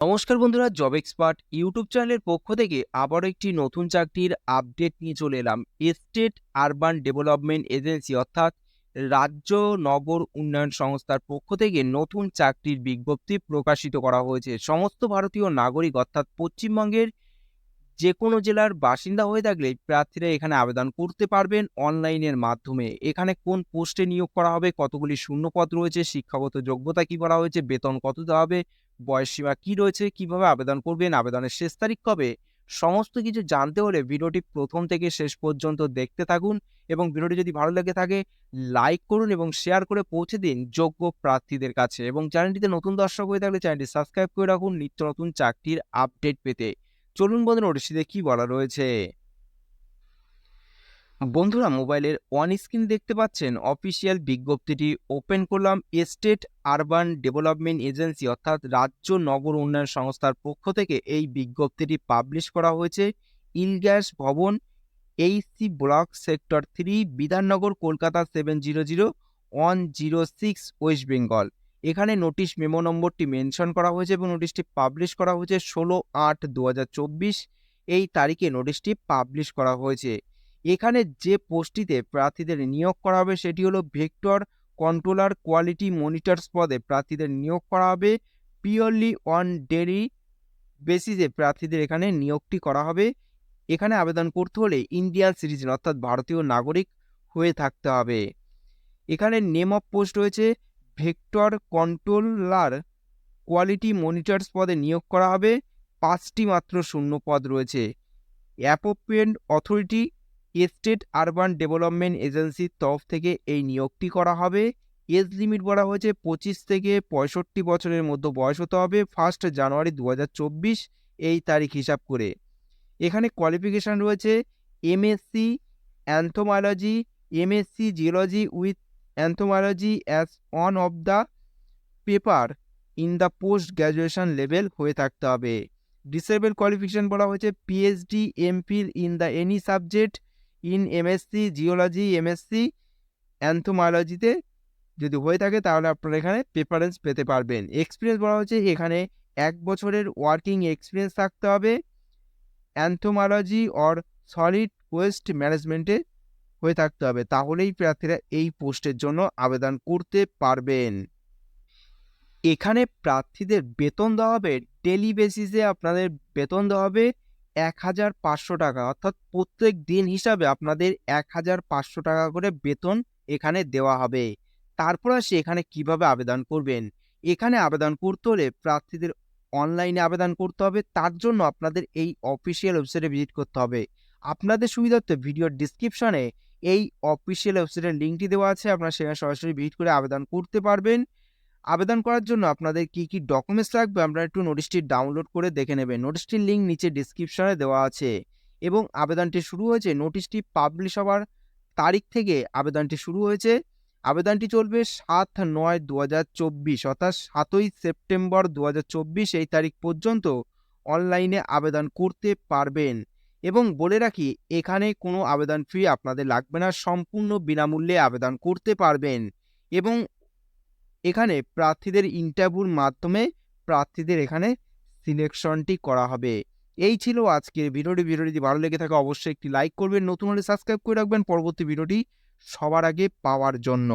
নমস্কার বন্ধুরা job expert YouTube চ্যানেলের পক্ষ থেকে আবারও একটি নতুন চাকরির আপডেট নিয়ে চলে এলাম। স্টেট আরবান ডেভেলপমেন্ট এজেন্সি অর্থাৎ রাজ্য নগর উন্নয়ন সংস্থার পক্ষ থেকে নতুন চাকরির বিজ্ঞপ্তি প্রকাশিত করা হয়েছে। সমস্ত ভারতীয় নাগরিক অর্থাৎ পশ্চিমবঙ্গের যে কোনো জেলার বাসিন্দা হয়ে থাকলে প্রার্থীরা এখানে আবেদন করতে পারবেন অনলাইনের মাধ্যমে। এখানে কোন পোস্টে নিয়োগ করা হবে, কতগুলি শূন্যপদ রয়েছে, শিক্ষাগত যোগ্যতা কি করা হয়েছে, বেতন কত দেওয়া হবে বয়সসীমা কি রয়েছে, কীভাবে আবেদন করবেন, আবেদনের শেষ তারিখ কবে? সমস্ত কিছু জানতে হলে ভিডিওটি প্রথম থেকে শেষ পর্যন্ত দেখতে থাকুন এবং ভিডিওটি যদি ভালো লেগে থাকে, লাইক করুন এবং শেয়ার করে পৌঁছে দিন যোগ্য প্রার্থীদের কাছে এবং চ্যানেলটিতে নতুন দর্শক হয়ে থাকলে চ্যানেলটি সাবস্ক্রাইব করে রাখুন নিত্য নতুন চাকরির আপডেট পেতে। চলুন বন্ধুরা নোটিশটিতে কি বলা রয়েছে? বন্ধুরা, মোবাইলের অন স্ক্রিন দেখতে পাচ্ছেন অফিসিয়াল বিজ্ঞপ্তিটি ওপেন করলাম এস্টেট আরবান ডেভেলপমেন্ট এজেন্সি অর্থাৎ রাজ্য নগর উন্নয়ন সংস্থার পক্ষ থেকে। এই বিজ্ঞপ্তিটি পাবলিশ করা হয়েছে ILGUS Bhavan HC block sector three Bidhannagar, Kolkata seven zero zero one zero six West Bengal এখানে নোটিশ মেমো নম্বরটি মেনশন করা হয়েছে এবং নোটিশটি পাবলিশ করা হয়েছে ষোলো আট দু এই তারিখে নোটিশটি পাবলিশ করা হয়েছে। এখানে যে পোস্টটিতে প্রার্থীদের নিয়োগ করা হবে সেটি হলো ভেক্টর কন্ট্রোলার কোয়ালিটি মনিটরস পদে প্রার্থীদের নিয়োগ করা হবে। পিওরলি অন ডেলি বেসিসে প্রার্থীদের এখানে নিয়োগটি করা হবে। এখানে আবেদন করতে হলে ইন্ডিয়ান সিটিজেন অর্থাৎ ভারতীয় নাগরিক হয়ে থাকতে হবে। এখানে নেম অফ পোস্ট রয়েছে। ভেক্টর কন্ট্রোলার কোয়ালিটি মনিটরস পদে নিয়োগ করা হবে। পাঁচটি মাত্র শূন্য পদ রয়েছে। Appropriate authority state urban development এজেন্সির তরফ থেকে এই নিয়োগটি করা হবে। এজ লিমিট বলা হয়েছে পঁচিশ থেকে পঁয়ষট্টি বছরের মধ্যে বয়স হতে হবে ফার্স্ট জানুয়ারি দু হাজার চব্বিশ এই তারিখ হিসাব করে। এখানে কোয়ালিফিকেশান রয়েছে MSc entomology MSc geology with entomology as one of the paper in the post graduation level হয়ে থাকতে হবে। ডিসেবল কোয়ালিফিকেশান বলা হয়েছে PhD MPhil in the any subject in MSc, geology, MSc অ্যান্থোমায়োলজিতে যদি হয়ে থাকে তাহলে আপনারা এখানে প্রেফারেন্স পেতে পারবেন। এক্সপিরিয়েন্স বলা হচ্ছে এখানে এক বছরের ওয়ার্কিং এক্সপিরিয়েন্স থাকতে হবে। অ্যান্থোমালজি অর সলিড ওয়েস্ট ম্যানেজমেন্টে হয়ে থাকতে হবে। তাহলেই প্রার্থীরা এই পোস্টের জন্য আবেদন করতে পারবেন। এখানে প্রার্থীদের বেতন দেওয়া হবে। ডেলি বেসিসে আপনাদের বেতন দেওয়া হবে। এক হাজার পাঁচশো টাকা। অর্থাৎ প্রত্যেক দিন হিসাবে আপনাদের এক হাজার পাঁচশো টাকা করে বেতন এখানে দেওয়া হবে। তারপর আসে এখানে কীভাবে আবেদন করবেন? এখানে আবেদন করতে হলে প্রার্থীদের অনলাইনে আবেদন করতে হবে। তার জন্য আপনাদের এই অফিসিয়াল ওয়েবসাইটে ভিজিট করতে হবে। আপনাদের সুবিধার্থে ভিডিওর ডিসক্রিপশনে এই অফিসিয়াল ওয়েবসাইটের লিঙ্কটি দেওয়া আছে। আপনারা সেখানে সরাসরি ভিজিট করে আবেদন করতে পারবেন। আবেদন করার জন্য আপনাদের কি কি ডকুমেন্টস লাগবে আপনারা একটু নোটিশটি ডাউনলোড করে দেখে নেবেন। নোটিশটির লিঙ্ক নিচে ডিসক্রিপশনে দেওয়া আছে এবং আবেদনটি শুরু হয়েছে নোটিশটি পাবলিশ হওয়ার তারিখ থেকে আবেদনটি শুরু হয়েছে। আবেদনটি চলবে সাত নয় দু হাজার চব্বিশ অর্থাৎ সাতই সেপ্টেম্বর দু হাজার চব্বিশ এই তারিখ পর্যন্ত অনলাইনে আবেদন করতে পারবেন। এবং বলে রাখি, এখানে কোনো আবেদন ফি আপনাদের লাগবে না, সম্পূর্ণ বিনামূল্যে আবেদন করতে পারবেন। এবং এখানে প্রার্থীদের ইন্টারভিউর মাধ্যমে প্রার্থীদের এখানে সিলেকশনটি করা হবে। এই ছিল আজকের ভিডিওটি। ভিডিওটি যদি ভালো লেগে থাকে, অবশ্যই একটি লাইক করবেন। নতুন হলে সাবস্ক্রাইব করে রাখবেন। পরবর্তী ভিডিওটি সবার আগে পাওয়ার জন্য।